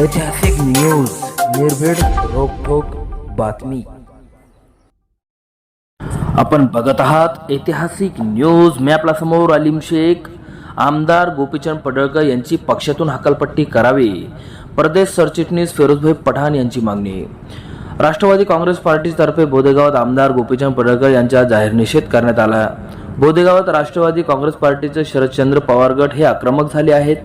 ऐतिहासिक न्यूज निर्भीड रोखोक बातमी. आपण बघत आहात ऐतिहासिक न्यूज मी आपला समोर अलीम शेख. आमदार गोपीचंद पडळकर यांची पक्षातून हकालपट्टी करावी. प्रदेश सरचिटणीस फिरोजभाई पठाण यांची मागणी. राष्ट्रवादी काँग्रेस पार्टीतर्फे बोदेगावात आमदार गोपीचंद पडळकर यांचा जाहीर निषेध करण्यात आला. बोदेगावात राष्ट्रवादी काँग्रेस पार्टीचे शरदचंद्र पवार गट हे आक्रमक झाले आहेत.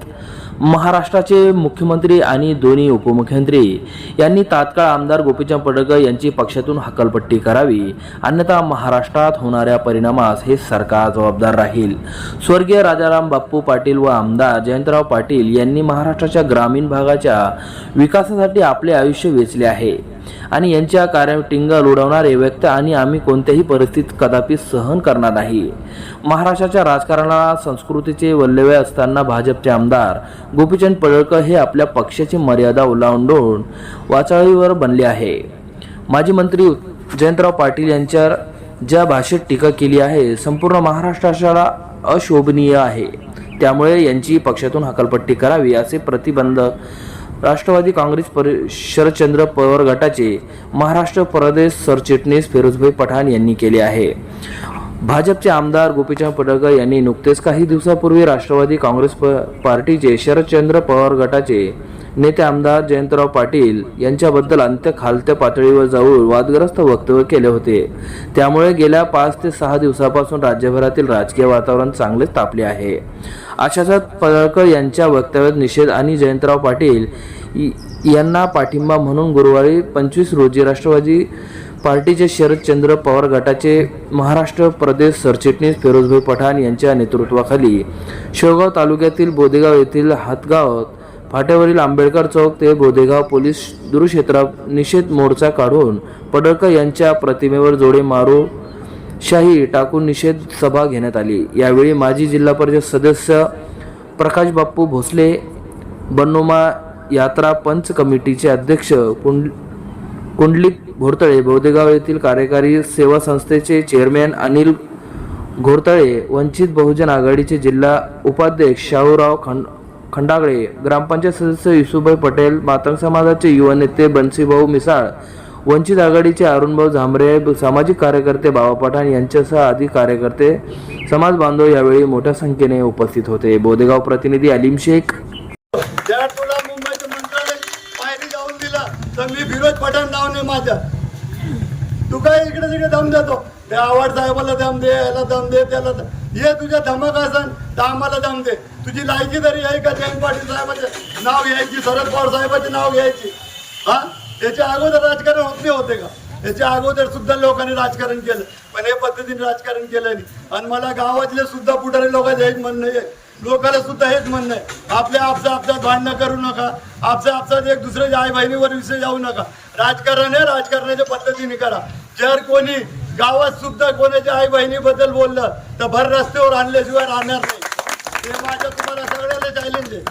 महाराष्ट्राचे मुख्यमंत्री आणि दोन्ही उपमुख्यमंत्री यांनी तात्काळ आमदार गोपीचंद पडळकर यांची पक्षातून हकालपट्टी करावी. अन्यथा महाराष्ट्रात होणाऱ्या परिणामास हे सरकार जबाबदार राहील. स्वर्गीय राजाराम बाप्पू पाटील व आमदार जयंतराव पाटील यांनी महाराष्ट्राच्या ग्रामीण भागाच्या विकासासाठी आपले आयुष्य वेचले आहे. आणि यांच्या कार्य टिंगा उडवणारे व्यक्त आणि आम्ही कोणत्याही परिस्थितीत कदापि सहन करणार नाही. महाराष्ट्राच्या राजकारणाला संस्कृतीचे वल्लवे असताना भाजपचे आमदार गोपीचंद पडळकर हे आपल्या पक्षाची मर्यादा ओलांडून वाचाळीवर बनले आहे. माजी मंत्री जयंतराव पाटील यांच्या ज्या भाषेत टीका केली आहे संपूर्ण महाराष्ट्राला अशोभनीय आहे. त्यामुळे यांची पक्षातून हकालपट्टी करावी असे प्रतिबंध राष्ट्रवादी काँग्रेस परि शरदचंद्र पवार गटाचे महाराष्ट्र प्रदेश सरचिटणीस फिरोजभाई पठाण यांनी केले आहे. भाजपचे आमदार गोपीचंद पडळकर यांनी नुकतेच काही दिवसापूर्वी राष्ट्रवादी काँग्रेस प- पार्टीचे शरदचंद्र पवार गटाचे नेते आमदार जयंतराव पाटील यांच्याबद्दल अंत्य खालत्या पातळीवर जाऊन वादग्रस्त वक्तव्य केले होते. त्यामुळे गेल्या पाच ते सहा दिवसापासून राज्यभरातील राजकीय वातावरण चांगलेच तापले आहे. अशाच पळकर यांच्या वक्तव्यात निषेध आणि जयंतराव पाटील यांना पाठिंबा म्हणून गुरुवारी पंचवीस रोजी राष्ट्रवादी पार्टीचे शरदचंद्र पवार गटाचे महाराष्ट्र प्रदेश सरचिटणीस फिरोजभाई पठाण यांच्या नेतृत्वाखाली शेवगाव तालुक्यातील बोदेगाव येथील हातगाव फाट्यावरील आंबेडकर चौक ते बोदेगाव पोलीस दुरुक्षेत्रात निषेध मोर्चा काढून पडळकर यांच्या प्रतिमेवर जोडे मारू शाही टाकून निषेध सभा घेण्यात आली. यावेळी माजी जिल्हा परिषद सदस्य प्रकाश बाप्पू भोसले बन्नोमा यात्रा पंच कमिटीचे अध्यक्ष कुंड कुंडलिक घोरतळे बोदेगाव येथील कार्यकारी सेवा संस्थेचे चेअरमॅन अनिल घोरतळे वंचित बहुजन आघाडीचे जिल्हा उपाध्यक्ष शाहूराव खंड खंडागळे ग्रामपंचायत सदस्य युसुभाई पटेल मातंग समाजाचे युवा नेते बन्सीभाऊ मिसाळ वंचित आघाडीचे अरुणभाऊ झांबरे सामाजिक कार्यकर्ते बाबा पठाण यांच्यासह आदी कार्यकर्ते समाज बांधव यावेळी मोठ्या संख्येने उपस्थित होते. बोदेगाव प्रतिनिधी अलीम शेख. तुला मुंबईचं दिला. तर मी फिरोज पठाण नाव नाही माझ्या तू काय इकडे तिकडे दम देतो? त्या आवाड साहेबाला दम दे याला दम दे त्याला दम- ये तुझ्या धमक असन तर आम्हाला जमते दे. तुझी लायकी तरी आहे का जयंत पाटील साहेबांचे नाव घ्यायची शरद पवार साहेबांचे नाव घ्यायची. हा? याच्या अगोदर राजकारण होत नाही होते का? याच्या अगोदर सुद्धा लोकांनी राजकारण केलं पण हे पद्धतीने राजकारण केलं नाही. आणि मला गावातले सुद्धा पुढारी लोकांचं हेच म्हणणं आहे. लोकांना सुद्धा हेच म्हणणं आहे. आपल्या आपसा आपसात भांडणं करू नका. आपसा आपसात एक दुसऱ्याच्या आई बहिणीवर विषय जाऊ नका. राजकारण आहे राजकारणाच्या पद्धतीने करा. जर कोणी गावात सुद्धा कोणाच्या आई बहिणीबद्दल बोललं तर भर रस्त्यावर आणल्याशिवाय राहणार नाही. हे माझ्या तुम्हाला सगळ्याला चॅलेंज आहे.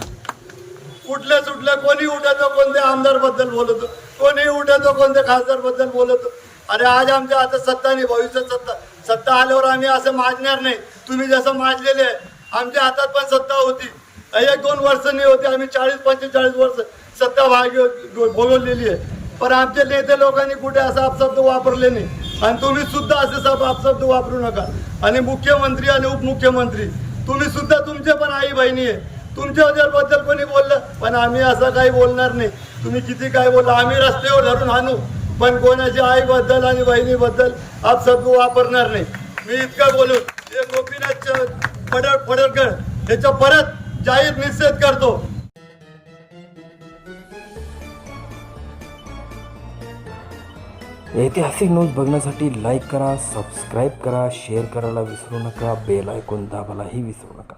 कुठलं सुटलं कोणी उठायचं कोणत्या आमदारबद्दल बोलतो कोणी उठायचं कोणत्या खासदारबद्दल बोलतो. अरे आज आमच्या हातात सत्ता नाही भविष्यात सत्ता सत्ता आल्यावर आम्ही असं माजणार नाही. तुम्ही जसं माजलेले आहे आमच्या हातात पण सत्ता होती. एक दोन वर्ष नाही होती आम्ही चाळीस पंचेचाळीस वर्ष सत्ता भाग भोगवलेली आहे. पण आमचे नेते लोकांनी कुठे असं अपशब्द वापरले नाही. आणि तुम्ही सुद्धा असे सब अपशब्द वापरू नका. आणि मुख्यमंत्री आणि उपमुख्यमंत्री तुम्ही सुद्धा तुमचे पण आई बहिणी आहे. तुमच्या कोणी बोललं पण आम्ही असं काही बोलणार नाही. तुम्ही किती काय बोलला आम्ही रस्त्यावर धरून आणू पण कोणाच्या आईबद्दल आणि बहिणीबद्दल अपशब्द वापरणार नाही. मी इतकं बोलू हे गोपीनाथ पडळ पडळकर याचा परत जाहीर निषेध करतो. ऐतिहासिक न्यूज बघण्यासाठी लाईक करा सबस्क्राईब करा शेअर करायला विसरू नका बेल ऐकून दाबायलाही विसरू नका.